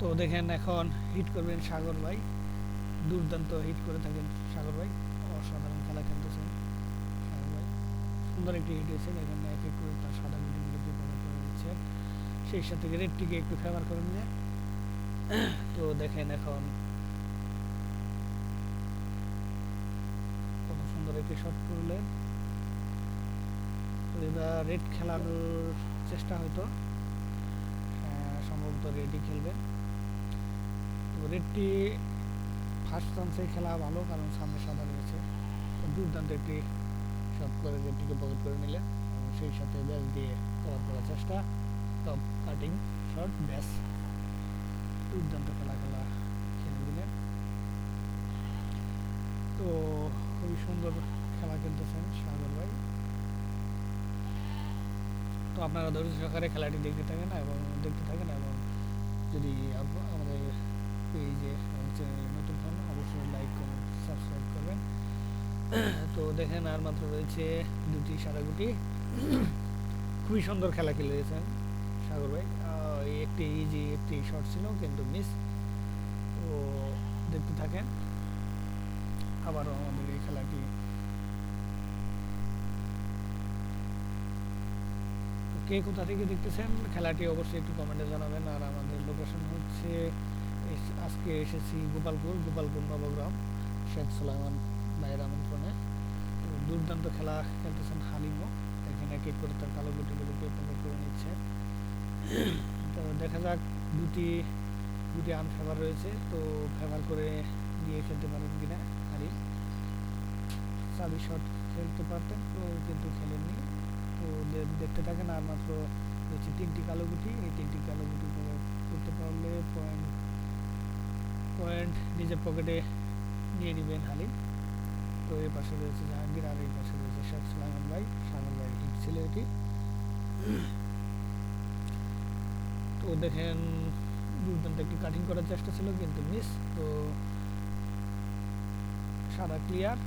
তো দেখেন এখন হিট করবেন সাগর ভাই। দুর্দান্ত হিট করে থাকেন সাগর ভাই। অসাধারণ খেলা খেলতেছেন সাগর ভাই। সুন্দর একটি হিট হয়েছে দেখেন এক এক করে তার সাদা গুটিগুলোকে কভার করে দিচ্ছে সেই সাথে রেডটিকে একটু ফেভার করে নিয়ে তো দেখেন এখন কত সুন্দর একটি শট করলেন। এবার রেড খেলানোর চেষ্টা হয়তো সম্ভবত রেডই খেলবে রেডটি ফার্স্ট চান্সে খেলা ভালো, কারণ সামনে সাদা রয়েছে। দুর্দান্ত একটি শট করে রেডটিকে পকেট করে নিলেন এবং সেই সাথে ব্যাস দিয়ে কভার করার চেষ্টা। টপ কাটিং শট ব্যাস। দুর্দান্ত খেলা খেলা খেলে দিলেন। তো খুবই সুন্দর খেলা খেলতেছেন সাগর ভাই। তো আপনারা ধৈর্য সহকারে খেলাটি দেখতে থাকেন এবং দেখতে থাকেন এবং যদি পেজে নতুন হন অবশ্যই লাইক কমেন্ট সাবস্ক্রাইব করবেন। তো দেখেন আর মাত্র রয়েছে দুটি সারাগুটি খুবই সুন্দর খেলা খেলেছেন সাগর ভাই। একটি ইজি একটি শট ছিল, কিন্তু মিস তো দেখতে থাকেন। আবারও আমাদের এই খেলাটি। কে কোথা থেকে দেখতেছেন? খেলাটি অবশ্যই একটু কমেন্টে জানাবেন। আর আমাদের লোকেশন হচ্ছে আজকে এসেছি গোপালপুর গোপালপুর নবগ্রাম, শেখ সুলাইমান ভাইয়ের আমন্ত্রণে। দুর্দান্ত খেলা খেলতেছেন হালিমও, এখানে এক করে তার কালো গুটিগুলোকে প্রমোট করে নিচ্ছে। তো দেখা যাক, দুটি দুটি আনফেভার রয়েছে, তো ফেভার করে নিয়ে খেলতে পারেন কিনা হারিম সাবি শট খেলতে পারতেন, তো কিন্তু খেলেননি। তো দেখতে থাকেন আর মাত্র রয়েছে তিনটি কালো গুটি এই তিনটি কালো গুটি করতে পয়েন্ট পয়েন্ট নিজের পকেটে নিয়ে নেবেন হালিম। তো এই পাশে রয়েছে জাহাঙ্গীর, আর এই পাশে রয়েছে শেখ সুলাইমান ভাই সাগর ভাই ছিল এটি তো দেখেন দুর্দান্ত একটি কাটিং করার চেষ্টা ছিল, কিন্তু মিস তো সাদা ক্লিয়ার